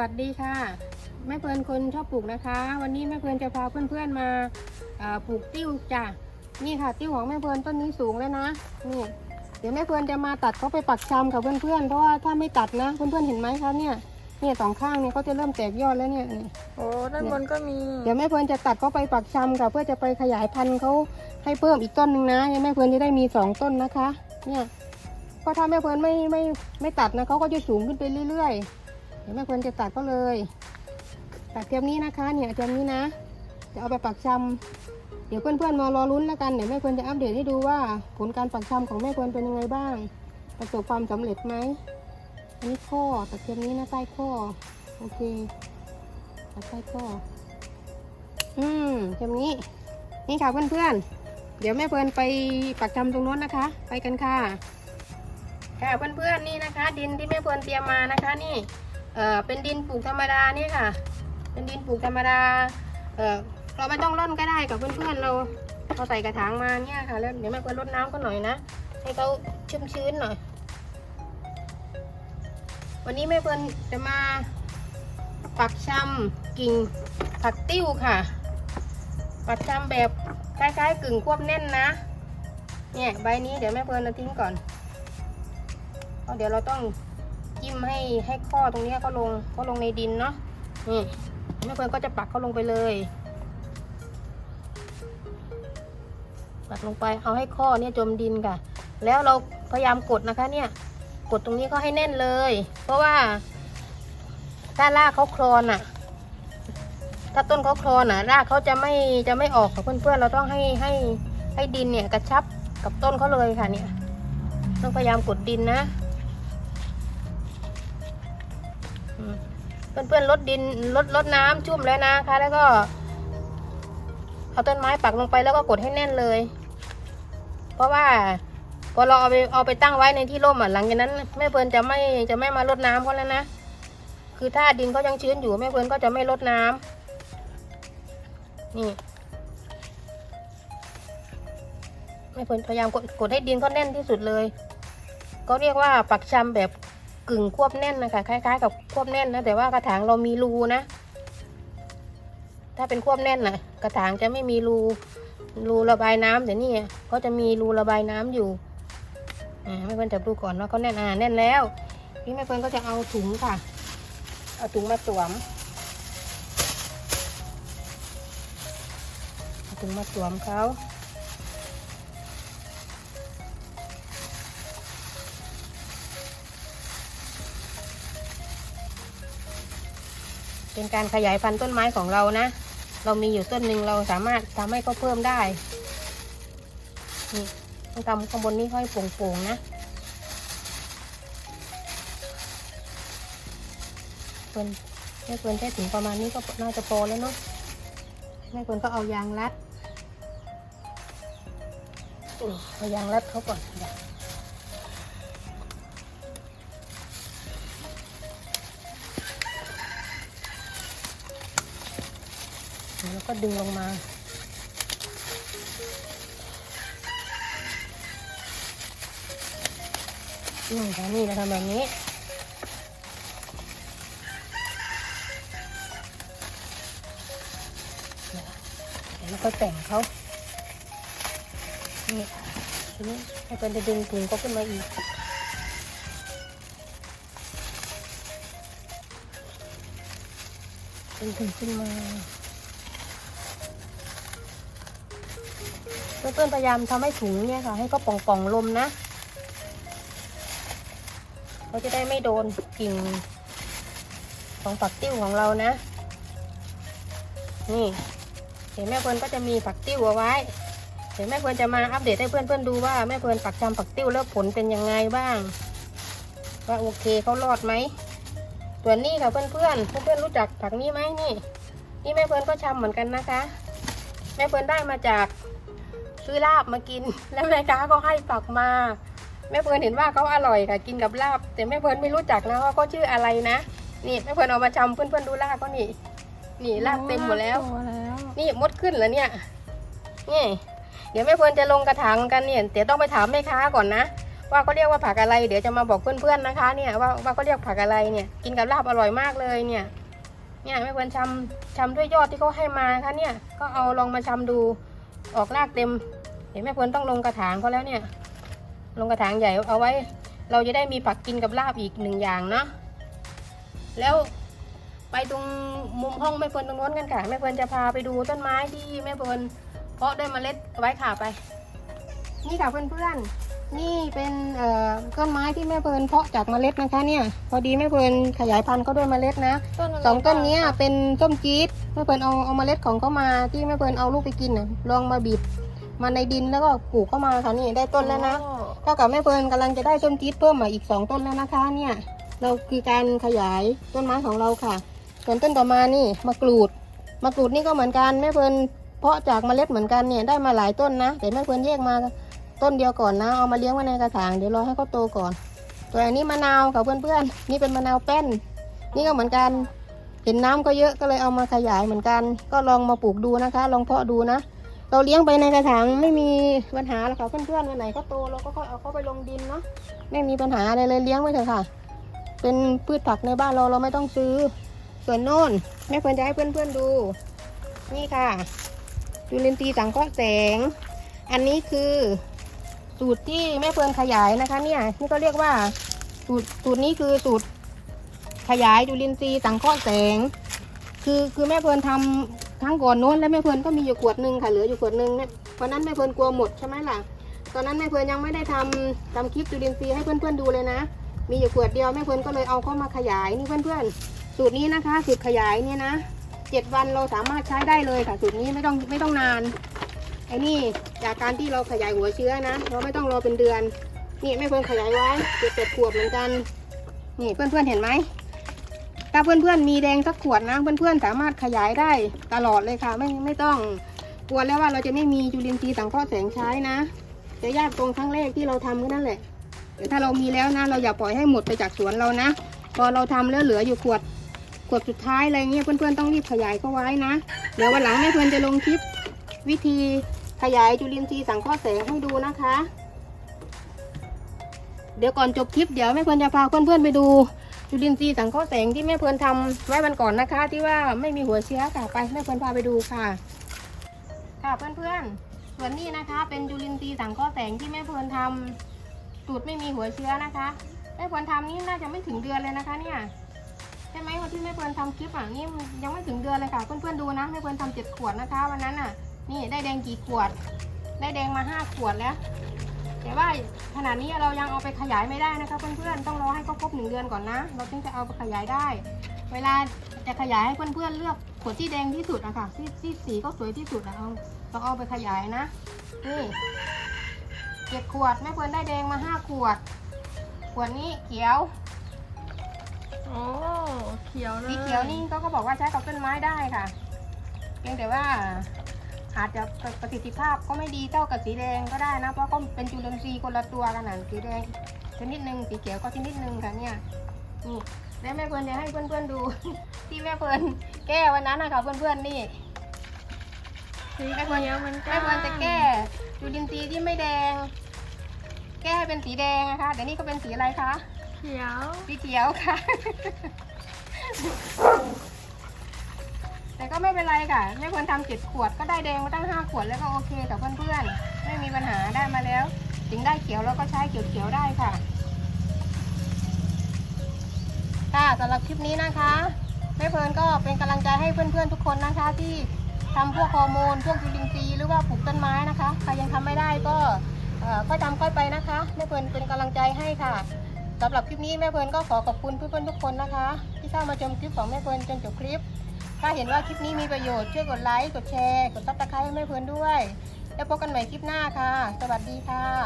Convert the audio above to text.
วัสดีค่ะแม่เพลินคนชอบปลูกนะคะ วันนี้แม่เพลินจะพาเพื่อนๆมาเอ่อปลูกติ้วจ้ะนี่ค่ะ ติ้วของแม่เพลินต้นนี้สูงแล้วนะนี่เดี๋ยวแม่เพลินจะมาตัดเขาไปปักชำกับเพื่อนๆเพราะว่าถ้าไม่ตัดนะเพื่อนๆเห็นไหมคะเนี่ยเนี่ยสองข้างเนี่ยเขาจะเริ่มแตกยอดแล้วเนี่ยนี่โอ้ด้านบนก็มี เดี๋ยวแม่เพลินจะตัดเขาไปปักชำค่ะเพื่อจะไปขยายพันธุ์เขาให้เพิ่มอีกต้นหนึ่งนะแม่เพลินจะได้มีสองต้นนะคะ เนี่ยเพราะถ้าแม่เพลินไม่ไม่ไม่ตัดนะเขาก็จะสูงขึ้นไปเรื่อยๆ เดี๋ยวแม่เพลินจะตัดเขาเลยตัดเทียมนี้นะคะ เนี่ยเทียมนี้นะ จะเอาไปปักชำเดี๋ยวเพื่อนๆมารอลุ้นแล้วกันเดี๋ยวแม่เพลินจะอัปเดตให้ดูว่า ผลการปักชำของแม่เพลินเป็นยังไงบ้าง ประสบความสำเร็จไหมอันนี้ข้อตัดเทียมนี้นะใต้ข้อโอเคตัดใต้ข้ออืมเทียมนี้ นี่ค่ะเพื่อนๆเดี๋ยวแม่เพลินไปปักชำตรงโน้นนะคะ ไปกันค่ะค่ะเพื่อนๆนี่นะคะ ดินที่แม่เพลินเตรียมมานะคะนี่ เอ่อเป็นดินปลูกธรรมดานี่ค่ะ เป็นดินปลูกธรรมดาเอ่อเราไม่ต้องร่อนก็ได้กับเพื่อนๆเราเราใส่กระถางมาเนี่ยค่ะ แล้วเดี๋ยวแม่เพื่อนรดน้ำก็หน่อยนะให้เขาชุ่มชื้นหน่อย วันนี้แม่เพื่อนจะมาปักชำกิ่งผักติ้วค่ะ ปักชำแบบคล้ายๆ กึ่งควบแน่นนะ เนี่ยใบนี้เดี๋ยวแม่เพื่อนเอาทิ้งก่อนเพราะเดี๋ยวเราต้อง จิ้มให้ให้ข้อตรงนี้ยเขาลงเขาลงในดินเนาะนี่แม่เพื่อนก็จะปักเขาลงไปเลย ปักลงไปเอาให้ข้อเนี่ยจมดินค่ะ แล้วเราพยายามกดนะคะเนี่ยกดตรงนี้ก็ให้แน่นเลย เพราะว่าถ้ารากเขาโคลนอะถ้าต้นเขาโคลนอะรากเขาจะไม่จะไม่ออกค่ะเพื่อนๆเราต้องให้ให้ให้ดินเนี่ยกระชับกับต้นเขาเลยค่ะเนี่ยต้องพยายามกดดินนะ เพื่อนๆลดดินลดลดน้ำชุ่มแล้วนะคะ แล้วก็เอาต้นไม้ปักลงไปแล้วก็กดให้แน่นเลย เพราะว่าพอเราเอาไปเอาไปตั้งไว้ในที่ร่มอะหลังจากนั้นแม่เพื่อนจะไม่จะไม่มาลดน้ำเขาแล้วนะคือถ้าดินเขายังชื้นอยู่แม่เพื่อนก็จะไม่ลดน้ำนี่แม่เพื่อนพยายามกดกดให้ดินเขาแน่นที่สุดเลย ก็เรียกว่าปักชำแบบ กึ่งควบแน่นนะคะคล้าย ๆ กับควบแน่นนะแต่ว่ากระถางเรามีรูนะ ถ้าเป็นควบแน่นนะกระถางจะไม่มีรูรูระบายน้ำแต่นี่เขาจะมีรูระบายน้ำอยู่อ่าแม่เพื่อนจับดูก่อนว่าเขาแน่นอ่าแน่นแล้วพี่แม่เพื่อนก็จะเอาถุงค่ะ เอาถุงมาสวมเอาถุงมาสวมเขา เป็นการขยายพันธุ์ต้นไม้ของเรานะ เรามีอยู่ต้นหนึ่งเราสามารถทำให้เขาเพิ่มได้นี่ต้องทำข้างบนนี้ค่อยโป่งๆนะเปินแม่เปินแค่ถึงประมาณนี้ก็น่าจะพอแล้วเนาะแม่เปินก็เอายางรัดเอายางรัดเขาก่อน ก็ดึงลงมา อืมค่นี่เราทำแบบนี้เดี๋ยวก็แต่งเขานี่ทีนี้ให้เป็นจะดึงถุงก็ขึ้นมาอีกดึงถุงขึ้นมา เพื่อนพยายามทำให้ถุงเนี่ยค่ะ ให้เขาป่องลมนะเขาจะได้ไม่โดนกิ่งของฝักติ้วของเรานะ นี่เดี๋ยวแม่เพื่อนก็จะมีฝักติ้วเอาไว้เดี๋ยวแม่เพื่อนจะมาอัปเดตให้เพื่อนๆดูว่าแม่เพื่อนปักจำฝักติ้วแล้วผลเป็นยังไงบ้าง ว่าโอเคเขารอดไหมส่วนนี้ค่ะเพื่อนๆเพื่อนรู้จักผักนี้ไหมนี่ นี่แม่เพื่อนก็ชำเหมือนกันนะคะ แม่เพื่อนได้มาจาก ซื้อลาบมากิน แล้วแม่ค้าก็ให้ปักมา แม่เพลินเห็นว่าเขาอร่อยค่ะกินกับลาบ แต่แม่เพลินไม่รู้จักนะว่าเขาชื่ออะไรนะ นี่แม่เพลินเอามาจำเพื่อนๆดูลาบก็นี่ นี่ลาบเต็มหมดแล้วโตแล้ว นี่มดขึ้นแล้วเนี่ย นี่ เดี๋ยวแม่เพลินจะลงกระถางกันเนี่ยเดี๋ยวต้องไปถามแม่ค้าก่อนนะว่าเขาเรียกว่าผักอะไร เดี๋ยวจะมาบอกเพื่อนๆนะคะ เนี่ยว่าว่าเขาเรียกผักอะไรเนี่ย กินกับลาบอร่อยมากเลยเนี่ย เนี่ยแม่ควรชำชำด้วยยอดที่เขาให้มาค่ะเนี่ย ก็เอาลองมาชำดู ออกรากเต็มเดี๋ยวแม่อนต้องลงกระถางเขาแล้วเนี่ย ลงกระถางใหญ่เอาไว้ เราจะได้มีผักกินกับลาบอีกหนึ่งอย่างเนาะแล้วไปตรงมุมห้องแม่เฟิร์นตรงโน้นกันค่ะแม่เฟิร์นจะพาไปดูต้นไม้ที่แม่เฟิร์นเพาะด้วยเมล็ดไว้ค่ะไป นี่ค่ะเพื่อนๆ นี่เป็นเอ่อต้นไม้ที่แม่เฟิร์นเพาะจากเมล็ดนะคะเนี่ย พอดีแม่เฟิร์นขยายพันธุ์เขาด้วยเมล็ดนะต้นอะไรสองต้นเนี้ยบ้างคะเป็นต้มจี๊ดแม่เฟิร์นเอาเอาเมล็ดของเขามาที่แม่เฟิร์นเอาลูกไปกินน่ะลองมาบีบมาในดินแล้วก็ปลูกเข้ามาค่ะนี่ได้ต้นแล้วนะอ๋อเท่ากับแม่เฟิร์นกำลังจะได้ต้นจี๊ดเพิ่มมาอีกสองต้นแล้วนะคะเนี่ยเราคือการขยายต้นไม้ของเราค่ะ ส่วนต้นต่อมานี่มะกรูดมะกรูดนี่ก็เหมือนกันแม่เฟิร์นเพาะจากเมล็ดเหมือนกันเนี่ยได้มาหลายต้นนะ แต่แม่เฟิร์นแยกมา ต้นเดียวก่อนนะ เอามาเลี้ยงไว้ในกระถางเดี๋ยวรอให้เขาโตก่อน ตัวอันนี้มะนาวค่ะเพื่อนๆ นี่เป็นมะนาวแป้น นี่ก็เหมือนกัน เห็นน้ำก็เยอะก็เลยเอามาขยายเหมือนกัน ก็ลองมาปลูกดูนะคะ ลองเพาะดูนะ เราเลี้ยงไปในกระถางไม่มีปัญหาหรอกค่ะเพื่อนๆวันไหนเขาโตเราก็ค่อยเอาเขาไปลงดินเนาะ ไม่มีปัญหาอะไรเลยเลี้ยงไว้เถอะค่ะ เป็นพืชผักในบ้านเราเราไม่ต้องซื้อ ส่วนโน่นแม่เพื่อนจะให้เพื่อนๆดู นี่ค่ะจุลินทรีย์สังเคราะห์แสง อันนี้คือ สูตรที่แม่เพื่อนขยายนะคะ เนี่ยนี่ก็เรียกว่าสูตรสูตรนี้คือสูตรขยายจุลินทรีสังเคราะห์แสง คือคือแม่เพื่อนทำทั้งก่อนโน้นแล้วแม่เพื่อนก็มีอยู่ขวดหนึ่งค่ะเหลืออยู่ขวดหนึ่งเนี่ยวันนั้นแม่เพื่อนกลัวหมดใช่ไหมล่ะตอนนั้นแม่เพื่อนยังไม่ได้ทำทำคลิปจุลินทรีให้เพื่อนๆดูเลยนะ มีอยู่ขวดเดียวแม่เพื่อนก็เลยเอาเข้ามาขยายนี่เพื่อนๆ สูตรนี้นะคะสูตรขยายเนี่ยนะเจ็ดวันเราสามารถใช้ได้เลยค่ะสูตรนี้ไม่ต้องไม่ต้องนาน ไอ้นี่จากการที่เราขยายหัวเชื้อนะ เราไม่ต้องรอเป็นเดือน นี่แม่เพื่อนขยายไว้เจ็ดแปดขวบเหมือนกัน นี่เพื่อนๆเห็นไหมถ้าเพื่อนๆมีแดงสักขวดนะ เพื่อนๆสามารถขยายได้ตลอดเลยค่ะ ไม่ไม่ต้องกลัวแล้วว่าเราจะไม่มีจุลินทรีย์สังเคราะห์แสงใช้นะจะยากตรงครั้งแรกที่เราทำก็นั่นแหละแต่ถ้าเรามีแล้วนะ เราอย่าปล่อยให้หมดไปจากสวนเรานะ พอเราทำแล้วเหลืออยู่ขวดขวดสุดท้ายอะไรเงี้ยเพื่อนๆต้องรีบขยายเข้าไว้นะ เดี๋ยววันหลังแม่เพื่อนจะลงคลิปวิธี ขยายจุลินทรีย์สังเคราะห์แสงให้ดูนะคะ เดี๋ยวก่อนจบคลิปเดี๋ยวแม่เพื่อนจะพาเพื่อนๆไปดูจุลินทรีย์สังเคราะห์แสงที่แม่เพื่อนทำไว้วันก่อนนะคะ ที่ว่าไม่มีหัวเชื้อค่ะไปแม่เพื่อนพาไปดูค่ะ ค่ะเพื่อนๆส่วนนี้นะคะ เป็นจุลินทรีย์สังเคราะห์แสงที่แม่เพื่อนทำสูตรไม่มีหัวเชื้อนะคะแม่เฟินทำนี่น่าจะไม่ถึงเดือนเลยนะคะ เนี่ยใช่ไหมวันที่แม่เฟินทำคลิปอะนี่ยังไม่ถึงเดือนเลยค่ะ เพื่อนๆดูนะแม่เฟินทำเจ็ดขวดนะคะวันนั้นอะ นี่ได้แดงกี่ขวด ได้แดงมาห้าขวดแล้ว แต่ว่าขนาดนี้เรายังเอาไปขยายไม่ได้นะคะเพื่อนๆ ต้องรอให้เขาครบหนึ่งเดือนก่อนนะ เราถึงจะเอาไปขยายได้ เวลาจะขยายให้เพื่อนๆเลือกขวดที่แดงที่สุดอะค่ะที่ที่สีก็สวยที่สุดอะเอาเราเอาไปขยายนะ นี่เจ็ดขวดแม่เฟิร์นได้แดงมาห้าขวด ขวดนี้เขียวโอ้เขียวเลยสีเขียวนี่ก็เขาบอกว่าใช้กับต้นไม้ได้ค่ะเพียงแต่ว่า อาจจะประสิทธิภาพก็ไม่ดีเท่ากับสีแดงก็ได้นะ เพราะก็เป็นจุลินทรีย์คนละตัวกันนะสีแดงชนิดหนึ่งสีเขียวก็ชนิดหนึ่งค่ะเนี่ยนี่แล้วแม่เฟิร์นจะให้เพื่อนๆดู ที่แม่เฟิร์นแก้วันนั้นนะคะเพื่อนๆนี่สีเขียวเหมือนกันแม่เฟิร์นจะแก้จุลินทรีย์ที่ไม่แดง แก้ให้เป็นสีแดงนะคะแต่นี่ก็เป็นสีอะไรคะเขียวสีเขียวค่ะ แต่ก็ไม่เป็นไรค่ะแม่เพื่อนทำเจ็ดขวดก็ได้แดงมาตั้งห้าขวดแล้วก็โอเคกับเพื่อนๆ ไม่มีปัญหาได้มาแล้ว ถึงได้เขียวเราก็ใช้เขียวๆได้ค่ะ ค่ะสำหรับคลิปนี้นะคะแม่เพิร์นก็เป็นกำลังใจให้เพื่อนๆทุกคนนะคะ ที่ทำพวกฮอร์โมนพวกจุลินทรีย์หรือว่าปลูกต้นไม้นะคะใครยังทำไม่ได้ก็ค่อยทำค่อยไปนะคะแม่เพิร์นเป็นกำลังใจให้ค่ะสำหรับคลิปนี้แม่เพิร์นก็ขอขอบคุณเพื่อนๆทุกคนนะคะ ที่เข้ามาชมคลิปของแม่เพิร์นจนจบคลิป ถ้าเห็นว่าคลิปนี้มีประโยชน์ช่วยกดไลค์ กดแชร์ กดซับสไครต์ให้แม่เพื่อนด้วย แล้วพบกันใหม่คลิปหน้าค่ะ สวัสดีค่ะ